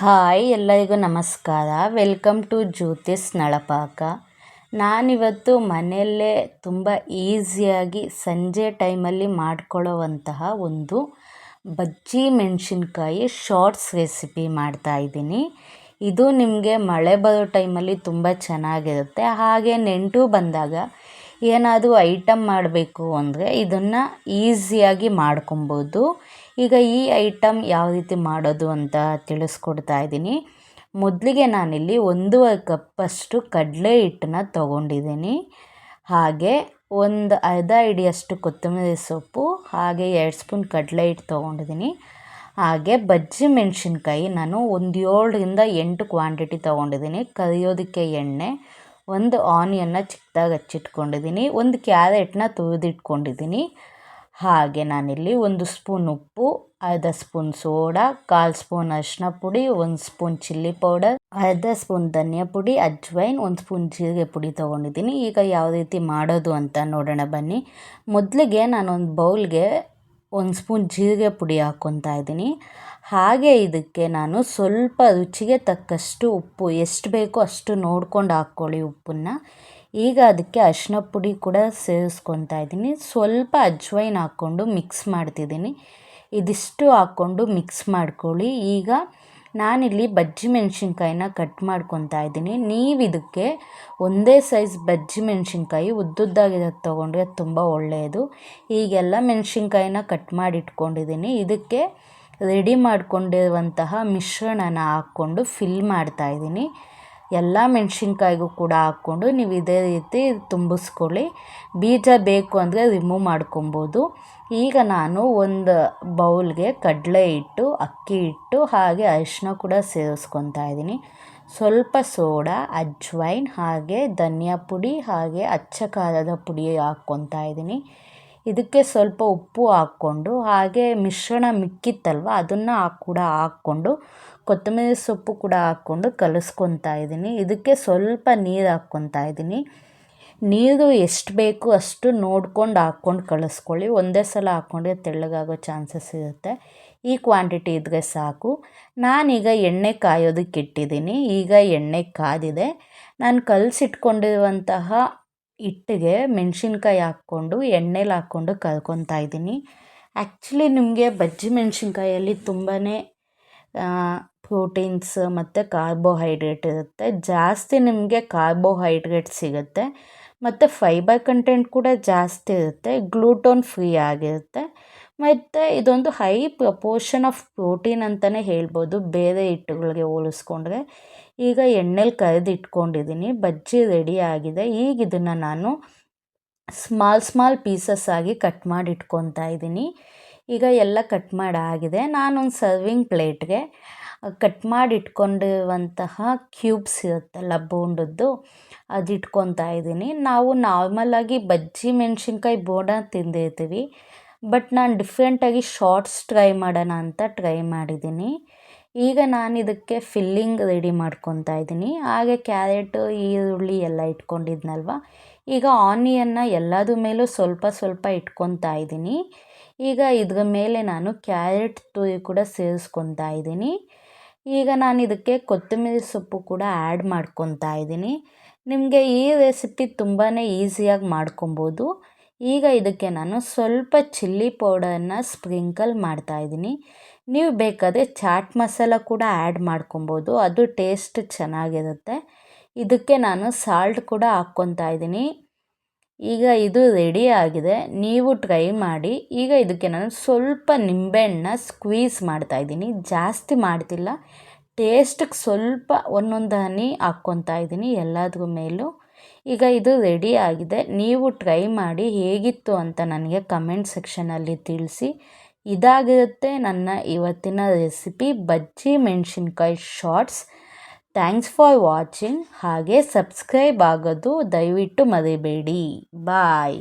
Hi ಎಲ್ಲರಿಗೂ ನಮಸ್ಕಾರ. Welcome to Jyothi's ನಳಪಾಕ ನಾನಿವತ್ತು ಮನೆಯಲ್ಲೇ ತುಂಬ ಈಸಿಯಾಗಿ ಸಂಜೆ ಟೈಮಲ್ಲಿ ಮಾಡ್ಕೊಳ್ಳೋವಂತಹ ಒಂದು ಬಜ್ಜಿ ಮೆಣಸಿನ್ಕಾಯಿ ಶಾರ್ಟ್ಸ್ ರೆಸಿಪಿ ಮಾಡ್ತಾಯಿದ್ದೀನಿ ಇದು ನಿಮಗೆ ಮಳೆ ಬರೋ ಟೈಮಲ್ಲಿ ತುಂಬ ಚೆನ್ನಾಗಿರುತ್ತೆ. ಹಾಗೆ ನೆಂಟು ಬಂದಾಗ ಏನಾದರೂ ಐಟಮ್ ಮಾಡಬೇಕು ಅಂದರೆ ಇದನ್ನು ಈಸಿಯಾಗಿ ಮಾಡ್ಕೊಬೋದು. ಈಗ ಈ ಐಟಮ್ ಯಾವ ರೀತಿ ಮಾಡೋದು ಅಂತ ತಿಳಿಸ್ಕೊಡ್ತಾ ಇದ್ದೀನಿ. ಮೊದಲಿಗೆ ನಾನಿಲ್ಲಿ ಒಂದೂವರೆ ಕಪ್ಪಷ್ಟು ಕಡಲೆ ಹಿಟ್ಟನ್ನ ತೊಗೊಂಡಿದ್ದೀನಿ. ಹಾಗೆ ಒಂದು ಅರ್ಧ ಹಿಡಿಯಷ್ಟು ಕೊತ್ತಂಬರಿ ಸೊಪ್ಪು, ಹಾಗೆ ಎರಡು ಸ್ಪೂನ್ ಕಡಲೆ ಹಿಟ್ಟು ತೊಗೊಂಡಿದ್ದೀನಿ. ಹಾಗೆ ಬಜ್ಜಿ ಮೆಣಸಿನ್ಕಾಯಿ ನಾನು ಒಂದು ಏಳರಿಂದ ಎಂಟು ಕ್ವಾಂಟಿಟಿ ತೊಗೊಂಡಿದ್ದೀನಿ. ಕರಿಯೋದಕ್ಕೆ ಎಣ್ಣೆ ಒಂದು ಆನಿಯನ್ನ ಚಿಕ್ಕದಾಗಿ ಹಚ್ಚಿಟ್ಕೊಂಡಿದ್ದೀನಿ ಒಂದು ಕ್ಯಾರೆಟ್ನ ತುರಿದಿಟ್ಕೊಂಡಿದ್ದೀನಿ ಹಾಗೆ ನಾನಿಲ್ಲಿ ಒಂದು ಸ್ಪೂನ್ ಉಪ್ಪು, ಅರ್ಧ ಸ್ಪೂನ್ ಸೋಡಾ, ಕಾಲು ಸ್ಪೂನ್ ಅರಿಶಿನ ಪುಡಿ, ಒಂದು ಸ್ಪೂನ್ ಚಿಲ್ಲಿ ಪೌಡರ್, ಅರ್ಧ ಸ್ಪೂನ್ ಧನಿಯಾ ಪುಡಿ, ಅಜ್ವೈನ್, ಒಂದು ಸ್ಪೂನ್ ಜೀರಿಗೆ ಪುಡಿ ತೊಗೊಂಡಿದ್ದೀನಿ ಈಗ ಯಾವ ರೀತಿ ಮಾಡೋದು ಅಂತ ನೋಡೋಣ ಬನ್ನಿ. ಮೊದಲಿಗೆ ನಾನೊಂದು ಬೌಲ್ಗೆ ಒಂದು ಸ್ಪೂನ್ ಜೀರಿಗೆ ಪುಡಿ ಹಾಕ್ಕೊತಾ ಇದ್ದೀನಿ. ಹಾಗೆ ಇದಕ್ಕೆ ನಾನು ಸ್ವಲ್ಪ ರುಚಿಗೆ ತಕ್ಕಷ್ಟು ಉಪ್ಪು, ಎಷ್ಟು ಬೇಕೋ ಅಷ್ಟು ನೋಡ್ಕೊಂಡು ಹಾಕ್ಕೊಳ್ಳಿ ಉಪ್ಪನ್ನು. ಈಗ ಅದಕ್ಕೆ ಅರಿಶಿನ ಪುಡಿ ಕೂಡ ಸೇರಿಸ್ಕೊತಾ ಇದ್ದೀನಿ. ಸ್ವಲ್ಪ ಅಜ್ವೈನ್ ಹಾಕ್ಕೊಂಡು ಮಿಕ್ಸ್ ಮಾಡ್ತಿದ್ದೀನಿ. ಇದಿಷ್ಟು ಹಾಕ್ಕೊಂಡು ಮಿಕ್ಸ್ ಮಾಡ್ಕೊಳ್ಳಿ. ಈಗ ನಾನಿಲ್ಲಿ ಬಜ್ಜಿ ಮೆಣಸಿನ್ಕಾಯಿನ ಕಟ್ ಮಾಡ್ಕೊತಾ ಇದ್ದೀನಿ. ನೀವು ಇದಕ್ಕೆ ಒಂದೇ ಸೈಜ್ ಬಜ್ಜಿ ಮೆಣಸಿನ್ಕಾಯಿ ಉದ್ದುದ್ದಾಗಿರೋದು ತೊಗೊಂಡ್ರೆ ತುಂಬ ಒಳ್ಳೆಯದು. ಈಗೆಲ್ಲ ಮೆಣಸಿನ್ಕಾಯಿನ ಕಟ್ ಮಾಡಿ ಇಟ್ಕೊಂಡಿದ್ದೀನಿ ಇದಕ್ಕೆ ರೆಡಿ ಮಾಡ್ಕೊಂಡಿರುವಂತಹ ಮಿಶ್ರಣನ ಹಾಕ್ಕೊಂಡು ಫಿಲ್ ಮಾಡ್ತಾಯಿದ್ದೀನಿ ಎಲ್ಲ ಮೆಣಸಿನ್ಕಾಯಿಗೂ ಕೂಡ ಹಾಕ್ಕೊಂಡು ನೀವು ಇದೇ ರೀತಿ ತುಂಬಿಸ್ಕೊಳ್ಳಿ. ಬೀಜ ಬೇಕು ಅಂದರೆ ರಿಮೂವ್ ಮಾಡ್ಕೊಬೋದು. ಈಗ ನಾನು ಒಂದು ಬೌಲ್ಗೆ ಕಡಲೆ ಹಿಟ್ಟು, ಅಕ್ಕಿ ಹಿಟ್ಟು, ಹಾಗೆ ಅರಿಶಿನ ಕೂಡ ಸೇರಿಸ್ಕೊತಾ ಇದ್ದೀನಿ. ಸ್ವಲ್ಪ ಸೋಡಾ, ಅಜ್ವೈನ್, ಹಾಗೆ ಧನಿಯಾ ಪುಡಿ, ಹಾಗೆ ಅಚ್ಚ ಖಾರದ ಪುಡಿ ಹಾಕ್ಕೊತಾ ಇದ್ದೀನಿ. ಇದಕ್ಕೆ ಸ್ವಲ್ಪ ಉಪ್ಪು ಹಾಕ್ಕೊಂಡು, ಹಾಗೆ ಮಿಶ್ರಣ ಮಿಕ್ಕಿತ್ತಲ್ವ, ಅದನ್ನು ಕೂಡ ಹಾಕ್ಕೊಂಡು, ಕೊತ್ತಂಬರಿ ಸೊಪ್ಪು ಕೂಡ ಹಾಕ್ಕೊಂಡು ಕಲಸ್ಕೊತಾ ಇದ್ದೀನಿ. ಇದಕ್ಕೆ ಸ್ವಲ್ಪ ನೀರು ಹಾಕ್ಕೊತಾ ಇದ್ದೀನಿ. ನೀರು ಎಷ್ಟು ಬೇಕು ಅಷ್ಟು ನೋಡ್ಕೊಂಡು ಹಾಕ್ಕೊಂಡು ಕಳಿಸ್ಕೊಳ್ಳಿ ಒಂದೇ ಸಲ ಹಾಕ್ಕೊಂಡ್ರೆ ತೆಳ್ಳಗಾಗೋ ಚಾನ್ಸಸ್ ಇರುತ್ತೆ. ಈ ಕ್ವಾಂಟಿಟಿ ಇದ್ರೆ ಸಾಕು. ನಾನೀಗ ಎಣ್ಣೆ ಕಾಯೋದಕ್ಕೆ ಇಟ್ಟಿದ್ದೀನಿ. ಈಗ ಎಣ್ಣೆ ಕಾದಿದೆ. ನಾನು ಕಲಸಿಟ್ಕೊಂಡಿರುವಂತಹ ಹಿಟ್ಟಿಗೆ ಮೆಣಸಿನ್ಕಾಯಿ ಹಾಕ್ಕೊಂಡು, ಎಣ್ಣೆಲಿ ಹಾಕ್ಕೊಂಡು ಕಲ್ಕೊತಾ ಇದ್ದೀನಿ. ಆ್ಯಕ್ಚುಲಿ ನಿಮಗೆ ಬಜ್ಜಿ ಮೆಣಸಿನ್ಕಾಯಲ್ಲಿ ತುಂಬಾ ಪ್ರೋಟೀನ್ಸ್ ಮತ್ತು ಕಾರ್ಬೋಹೈಡ್ರೇಟ್ ಇರುತ್ತೆ. ಜಾಸ್ತಿ ನಿಮಗೆ ಕಾರ್ಬೋಹೈಡ್ರೇಟ್ ಸಿಗುತ್ತೆ. ಮತ್ತು ಫೈಬರ್ ಕಂಟೆಂಟ್ ಕೂಡ ಜಾಸ್ತಿ ಇರುತ್ತೆ. ಗ್ಲೂಟೋನ್ ಫ್ರೀ ಆಗಿರುತ್ತೆ. ಮತ್ತು ಇದೊಂದು ಹೈ ಪ್ರಪೋರ್ಷನ್ ಆಫ್ ಪ್ರೋಟೀನ್ ಅಂತಲೇ ಹೇಳ್ಬೋದು. ಬೇರೆ ಹಿಟ್ಟುಗಳಿಗೆ ಹೋಲಿಸ್ಕೊಂಡ್ರೆ. ಈಗ ಎಣ್ಣೆಲಿ ಕರೆದು ಇಟ್ಕೊಂಡಿದ್ದೀನಿ ಬಜ್ಜಿ ರೆಡಿ ಆಗಿದೆ. ಈಗ ಇದನ್ನು ನಾನು ಸ್ಮಾಲ್ ಸ್ಮಾಲ್ ಪೀಸಸ್ ಆಗಿ ಕಟ್ ಮಾಡಿ ಇಟ್ಕೊತಾ ಇದ್ದೀನಿ ಈಗ ಎಲ್ಲ ಕಟ್ ಮಾಡಿ ಆಗಿದೆ ನಾನೊಂದು ಸರ್ವಿಂಗ್ ಪ್ಲೇಟ್ಗೆ ಕಟ್ ಮಾಡಿ ಇಟ್ಕೊಂಡಿರುವಂತಹ ಕ್ಯೂಬ್ಸ್ ಇರುತ್ತಲ್ಲ ಬೋಂಡದ್ದು ಅದು ಇಟ್ಕೊತಾ ಇದ್ದೀನಿ ನಾವು ನಾರ್ಮಲಾಗಿ ಬಜ್ಜಿ ಮೆಣಸಿನ್ಕಾಯಿ ಬೋಂಡ ತಿಂದಿರ್ತೀವಿ. ಬಟ್ ನಾನು ಡಿಫ್ರೆಂಟಾಗಿ ಶಾರ್ಟ್ಸ್ ಟ್ರೈ ಮಾಡೋಣ ಅಂತ ಟ್ರೈ ಮಾಡಿದ್ದೀನಿ. ಈಗ ನಾನು ಇದಕ್ಕೆ ಫಿಲ್ಲಿಂಗ್ ರೆಡಿ ಮಾಡ್ಕೊತಾ ಇದ್ದೀನಿ. ಹಾಗೆ ಕ್ಯಾರೆಟು ಈರುಳ್ಳಿ ಎಲ್ಲ ಇಟ್ಕೊಂಡಿದ್ನಲ್ವ? ಈಗ ಆನಿಯನ್ನ ಎಲ್ಲದ್ರ ಮೇಲೂ ಸ್ವಲ್ಪ ಸ್ವಲ್ಪ ಇಟ್ಕೊತಾ ಇದ್ದೀನಿ. ಈಗ ಇದ್ರ ಮೇಲೆ ನಾನು ಕ್ಯಾರೆಟ್ ತುರಿ ಕೂಡ ಸೇರಿಸ್ಕೊತಾ ಇದ್ದೀನಿ. ಈಗ ನಾನು ಇದಕ್ಕೆ ಕೊತ್ತಂಬರಿ ಸೊಪ್ಪು ಕೂಡ ಆ್ಯಡ್ ಮಾಡ್ಕೊತಾ ಇದ್ದೀನಿ. ನಿಮಗೆ ಈ ರೆಸಿಪಿ ತುಂಬಾ ಈಸಿಯಾಗಿ ಮಾಡ್ಕೊಬೋದು. ಈಗ ಇದಕ್ಕೆ ನಾನು ಸ್ವಲ್ಪ ಚಿಲ್ಲಿ ಪೌಡರನ್ನ ಸ್ಪ್ರಿಂಕಲ್ ಮಾಡ್ತಾಯಿದ್ದೀನಿ ನೀವು ಬೇಕಾದರೆ ಚಾಟ್ ಮಸಾಲ ಕೂಡ ಆ್ಯಡ್ ಮಾಡ್ಕೊಬೋದು. ಅದು ಟೇಸ್ಟ್ ಚೆನ್ನಾಗಿರುತ್ತೆ. ಇದಕ್ಕೆ ನಾನು ಸಾಲ್ಟ್ ಕೂಡ ಹಾಕ್ಕೊತಾ ಇದ್ದೀನಿ. ಈಗ ಇದು ರೆಡಿ ಆಗಿದೆ. ನೀವು ಟ್ರೈ ಮಾಡಿ. ಈಗ ಇದಕ್ಕೆ ನಾನು ಸ್ವಲ್ಪ ನಿಂಬೆಹಣ್ಣನ್ನ ಸ್ಕ್ವೀಸ್ ಮಾಡ್ತಾಯಿದ್ದೀನಿ ಜಾಸ್ತಿ ಮಾಡ್ತಿಲ್ಲ. ಟೇಸ್ಟಿಗೆ ಸ್ವಲ್ಪ ಒಂದೊಂದು ಹನಿ ಹಾಕ್ಕೊತಾ ಇದ್ದೀನಿ ಎಲ್ಲದ್ರ ಮೇಲೂ. ಈಗ ಇದು ರೆಡಿ ಆಗಿದೆ. ನೀವು ಟ್ರೈ ಮಾಡಿ ಹೇಗಿತ್ತು ಅಂತ ನನಗೆ ಕಮೆಂಟ್ ಸೆಕ್ಷನಲ್ಲಿ ತಿಳಿಸಿ. ಇದಾಗಿರುತ್ತೆ ನನ್ನ ಇವತ್ತಿನ ರೆಸಿಪಿ ಬಜ್ಜಿ ಮೆಣಸಿನ್ಕಾಯಿ ಶಾರ್ಟ್ಸ್ ಥ್ಯಾಂಕ್ಸ್ ಫಾರ್ ವಾಚಿಂಗ್ ಹಾಗೆ ಸಬ್ಸ್ಕ್ರೈಬ್ ಆಗೋದು ದಯವಿಟ್ಟು ಮರಿಬೇಡಿ. ಬಾಯ್